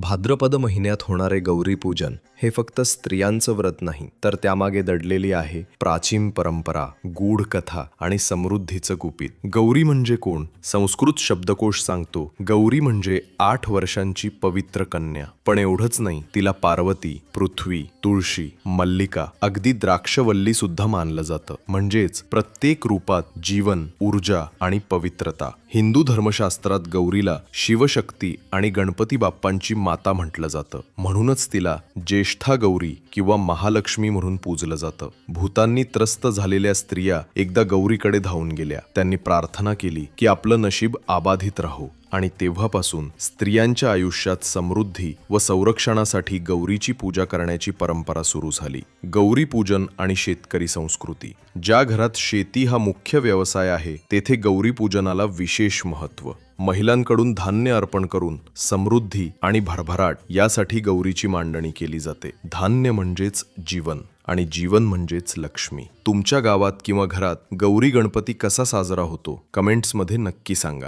भाद्रपद महिन्यात होणारे गौरी पूजन. हे फक्त स्त्रियांचं व्रत नाही तर त्यामागे दडलेली आहे प्राचीन परंपरा गूढ कथा आणि समृद्धीचं गुपित. गौरी म्हणजे कोण? संस्कृत शब्दकोश सांगतो गौरी म्हणजे आठ वर्षांची पवित्र कन्या. पण एवढंच नाही तिला पार्वती पृथ्वी तुळशी मल्लिका अगदी द्राक्षवल्ली सुद्धा मानलं जातं. म्हणजेच प्रत्येक रूपात जीवन ऊर्जा आणि पवित्रता. हिंदू धर्मशास्त्रात गौरीला शिवशक्ती आणि गणपती बाप्पांची माता म्हटलं जातं. म्हणूनच तिला ज्येष्ठा गौरी किंवा महालक्ष्मी म्हणून पूजलं जातं. भूतांनी त्रस्त झालेल्या स्त्रिया एकदा गौरीकडे धावून गेल्या. त्यांनी प्रार्थना केली की आपलं नशीब आबाधित राहो. आणि तेव्हापासून स्त्रियांच्या आयुष्यात समृद्धी व संरक्षणासाठी गौरीची पूजा करण्याची परंपरा सुरू झाली. गौरी पूजन आणि शेतकरी संस्कृती. ज्या घरात शेती हा मुख्य व्यवसाय आहे तेथे गौरी पूजनाला विशेष महत्त्व. महिलांकडून धान्य अर्पण करून समृद्धी आणि भरभराट यासाठी गौरीची मांडणी केली जाते. धान्य म्हणजेच जीवन आणि जीवन म्हणजेच लक्ष्मी. तुमच्या गावात किंवा घरात गौरी गणपती कसा साजरा होतो? कमेंट्समध्ये नक्की सांगा.